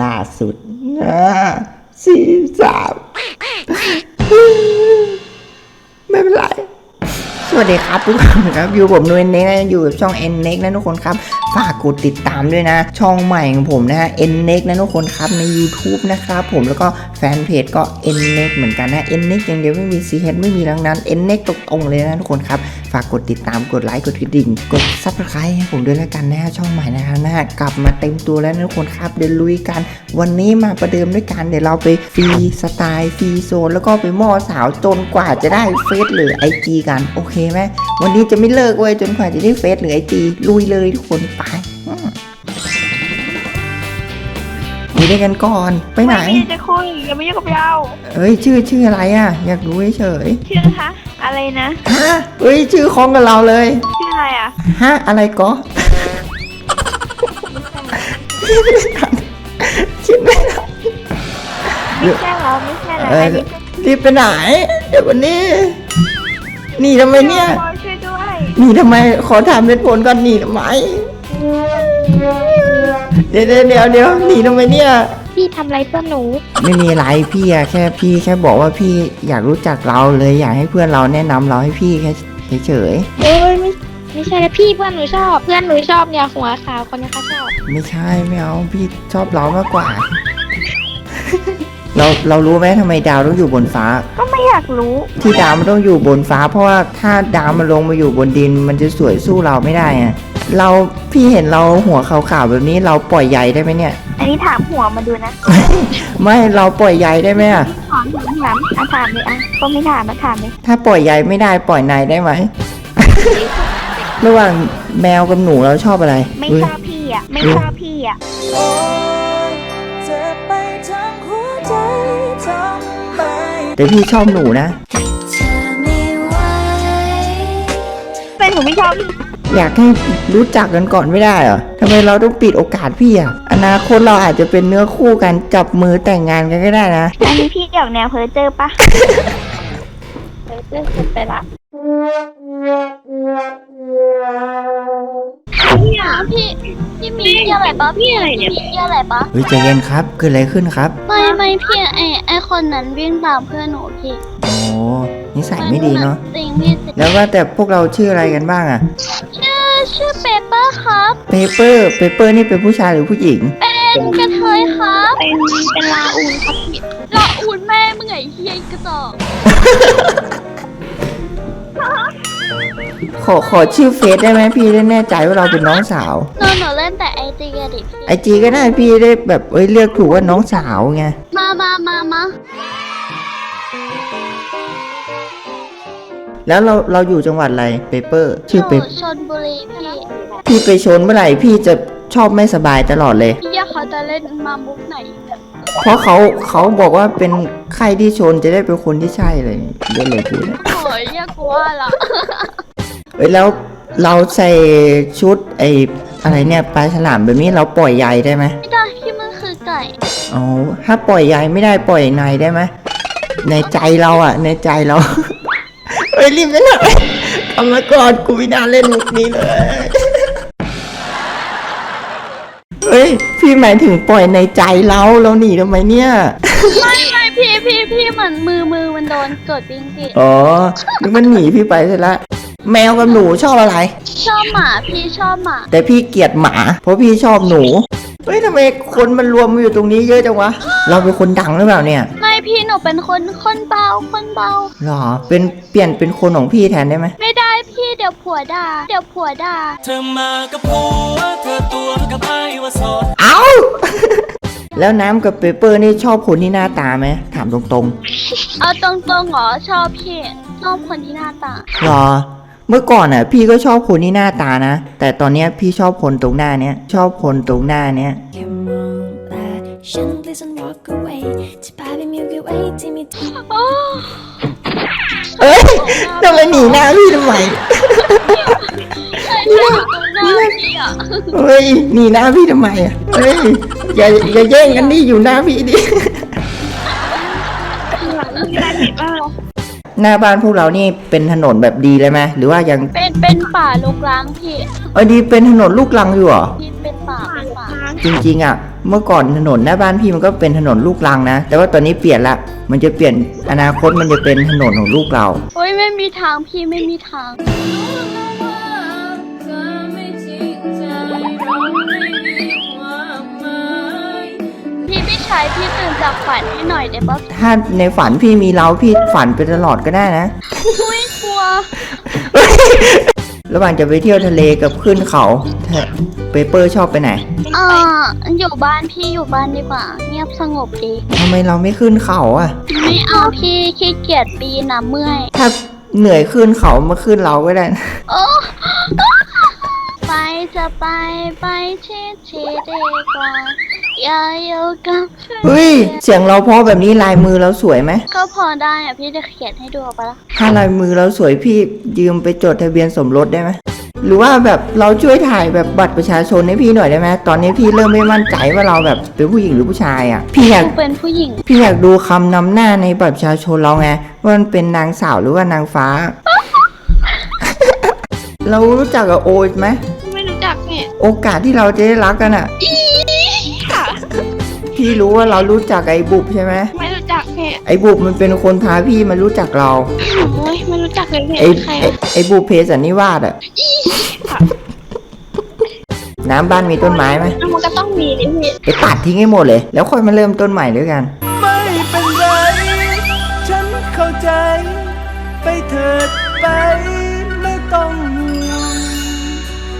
ล่าสุดสี่สามไม่เป็นไร สวัสดีครับทุกคนครับ อยู่ผมนุ้ยเน็กนะอยู่กับช่อง N Next นะทุกคนครับ ฝากกดติดตามด้วยนะ ช่องใหม่ของผมนะฮะ N Next นะทุกคนครับใน YouTube นะครับผมแล้วก็แฟนเพจก็ N Next เหมือนกันนะ N Next อย่างเดียวไม่มี C H ไม่มีทั้งนั้น N Next ตรงเลยนะทุกคนครับ ฝากกดติดตามกดไลค์กดกระดิ่ง กด Subscribe ให้ผมด้วยแล้วกันนะฮะช่องใหม่นะครับนะฮะกลับมาเต็มตัวแล้วนะทุกคนครับเดี๋ยวลุยกัน วันนี้มาประเดิมด้วยกันเดี๋ยวเราไปฟรีสไตล์ฟรีโซนแล้วก็ไปหม้อสาวจนกว่าจะได้เฟซหรือไอจีกันโอเคไหมวันนี้จะไม่เลิกเว้ยจนกว่าจะได้เฟซหรือไอจีลุยเลยทุกคนไปอืมคุยด้วยกันก่อนไปไหนไม่ได้จะคุยอย่ามายุ่งกับเราเอ้ยชื่อชื่ออะไรอะ อยากรู้เฉยชื่อคะ อะไรนะๆฮะเอ้ยชื่อคล้องกับเราเลย ชื่ออะไรอะฮะอะไรก็คิดไม่ทันไม่ใช่เราไม่ใช่เราเอออันนี้รีบไปไหน เดี๋ยววันนี้หนีทำไมเนี่ยบอยช่วยด้วยหนีทำไมขอถามเหตุผลก่อนหนีทำไม เดี๋ยวเดี๋ยวเดี๋ยวเดี๋ยวหนีทำไมเนี่ย พี่ทำอะไรเพื่อนหนู ไม่มีอะไรพี่อะแค่พี่แค่บอกว่าพี่อยากรู้จักเราเลยอยากให้เพื่อนเราแนะนำเราให้พี่แค่เฉยโอ้ยไม่ไม่ใช่แล้วพี่เพื่อนหนูชอบ เพื่อนหนูชอบเนี่ยหัวขาวคนนี้เขาชอบ ๆไม่ใช่ไม่เอาพี่ชอบเรามากกว่า เราเรารู้ไหมทำไมดาวต้องอยู่บนฟ้า ก็ไม่อยากรู้ที่ดาวมันต้องอยู่บนฟ้า เพราะว่าถ้าดาวมันลงมาอยู่บนดิน มันจะสวยสู้เราไม่ได้อะ เราพี่เห็นเราหัวขาวๆแบบนี้เราปล่อยใยได้ไหมเนี่ย อันนี้ถามหัวมาดูนะไม่เราปล่อยใยได้ไหมอะถามถามถามอะถามเลยอะก็ไม่ถามมาถามเลยถ้าปล่อยใยไม่ได้ปล่อยนายได้ไหม ระหว่างแมวกับหนูเราชอบอะไรไม่อุ๊ยชอบพี่อะไม่ชอบพี่อะแต่พี่ชอบหนูนะ เป็นหนูไม่ชอบพี่ อยากให้รู้จักกันก่อนไม่ได้เหรอทำไมเราต้องปิดโอกาสพี่อะอนาคตเราอาจจะเป็นเนื้อคู่กันจับมือแต่งงานกันก็ได้นะ อันนี้พี่ออกแนวเพอเจอปะ เพอเจอสุดไปละพี่พี่มีเที่ยวอะไรปะพี่พี่มีเที่ยวอะไรปะเฮ้ยใจเย็นครับเกิดอะไรขึ้นครับ ไม่ไม่พี่ไอไอคนนั้นวิ่งตามเพื่อนหนูพี่โอ้ นิสัยไม่ดีเนาะจริงพี่จริงแล้วว่าแต่พวกเราชื่ออะไรกันบ้างอะชื่อชื่อเปเปอร์ครับ เปเปอร์เปเปอร์นี่เป็นผู้ชายหรือผู้หญิง เป็นกระเทยครับ เป็นเป็นลาอูนครับพี่ละอุ่นแม่มึงไงเฮียกระจอกขอขอชื่อเฟซได้ไหมพี่ได้แน่ใจว่าเราเป็นน้องสาวหนูหนูเล่นแต่ไอจีอะดิพี่ไอจีก็ได้พี่ได้แบบเอ้ยเรียกถูกว่าน้องสาวไงมามามามา แล้วเราเราอยู่จังหวัดอะไรเปเปอร์อชื่อเปยู่ชนบุรีพี่พี่ไปชนเมื่อไหร่พี่จะชอบไม่สบายตลอดเลย พี่เขาจะเล่นมามุกไหนเนี่ยเพราะเขาเขาบอกว่าเป็นใครที่ชนจะได้เป็นคนที่ใช่เลยเรื่องเลยพูดเนี่ยโอ้ยอยากลัวละเอ้ยแล้วเราใส่ชุดไออะไรเนี่ยปลายฉลามแบบนี้เราปล่อยใยได้ไหมไม่ได้พี่มันคือไก่อ๋อถ้าปล่อยใยไม่ได้ปล่อยในได้ไหมในใจเราอะในใจเรา เฮ้ยรีบไปหน่อยกำมาก่อนกูไม่น่าเล่นมุกนี้เลย เฮ้ย พี่หมายถึงปล่อยในใจเราเราหนีทำไมเนี่ย ไม่ไม่พี่พี่พี่เหมือนมือมือมันโดนกดจริงพี่อ๋อนี่มันหนีพี่ไปซะละแมวกับหนูชอบอะไร ชอบหมาพี่ชอบหมาแต่พี่เกลียดหมา เพราะพี่ชอบหนู เฮ้ยทำไมคนมันรวมมาอยู่ตรงนี้เยอะจังวะ เราเป็นคนดังหรือเปล่าเนี่ย ไม่ พี่หนูเป็นคนคนเบาคนเบา หรอ เป็นเปลี่ยนเป็นคนของพี่แทนได้ไหม ไม่ได้พี่เดี๋ยวผัวด่าเดี๋ยวผัวด่าเธอมากับผัวเธอตัวกับไอ้ว่าโสดเอา แล้วน้ำกับเปเปอร์นี่ชอบคนที่หน้าตาไหม ถามตรงเอาตรงๆเหรอชอบพี่ชอบคนที่หน้าตา ๆหรอ เมื่อก่อนอะ พี่ก็ชอบคนที่หน้าตานะ แต่ตอนเนี้ยพี่ชอบคนตรงหน้าเนี้ย ชอบคนตรงหน้าเนี้ย Come on, ฉัน please don't walk away จะพาไป Milky Way ทีมีทาโอ้เฮ้ยทำไมหนีหน้าพี่ทำไมเฮ้ยหนีหน้าพี่ทำไมอะเฮ้ยอย่าอย่าแย่งกันนี่อยู่หน้าพี่ดิ หน้าบ้านพวกเรานี่เป็นถนนแบบดีเลยไหมหรือว่ายังเป็นเป็นป่าลกลังพี่เออดีเป็นถนนลูกลังอยู่เหรอพี่เป็นป่าป่า จริงๆอะ เมื่อก่อนถนนหน้าบ้านพี่มันก็เป็นถนนลูกรังนะ แต่ว่าตอนนี้เปลี่ยนละ มันจะเปลี่ยนอนาคตมันจะเป็นถนนของลูกเรา โอ้ยไม่มีทางพี่ไม่มีทาง พี่พี่ชายพี่ตื่นจากฝันให้หน่อยได้ปะถ้าในฝันพี่มีเราพี่ฝันไปตลอดก็ได้นะ อุ้ยกลัว ระหว่างจะไปเที่ยวทะเลกับขึ้นเขาเปเปอร์ชอบไปไหนอ่าอยู่บ้านพี่อยู่บ้านดีกว่า เงียบสงบดีทำไมเราไม่ขึ้นเขาอะ ไม่เอาพี่ขี้เกียจปีนนะเมื่อย ถ้าเหนื่อยขึ้นเขามาขึ้นเราก็ได้นะโอ้ ไปจะไปไปที่ที่ดีกว่า อย่าอยู่กับฉันเฮ้ย เสียงเราเพราะแบบนี้ลายมือเราสวยไหมก็พอได้อะพี่จะเขียนให้ดูเอาปะล่ะถ้าลายมือเราสวยพี่ยืมไปจดทะเบียนสมรสได้ไหมหรือว่าแบบเราช่วยถ่ายแบบบัตรประชาชนให้พี่หน่อยได้ไหมตอนนี้พี่เริ่มไม่มั่นใจว่าเราแบบเป็นผู้หญิงหรือผู้ชายอะพี่อยากหนูเป็นผู้หญิง พี่อยากดูคำนำหน้าในบัตรประชาชนเราไงว่ามันเป็นนางสาวหรือว่านางฟ้า เรารู้จักกับโอไหมไม่รู้จัก เนี่ยโอกาสที่เราจะได้รักกันอะพี่รู้ว่าเรารู้จักไอ้บุบใช่ไหมไม่รู้จักเนี่ยไอ้บุบมันเป็นคนพาพี่มารู้จักเรา โอ้ยไม่รู้จักเลยเนี่ยไอ้ใครไอ้ไอ้บุพเพสันนิวาสอะน้ำบ้านมีต้นไม้ไหมมันก็ต้องมีนี่พี่ไปตัดทิ้งให้หมดเลย แล้วค่อยมาเริ่มต้นใหม่ด้วยกัน ไม่เป็นไร ฉันเข้าใจ ไปเถิดไป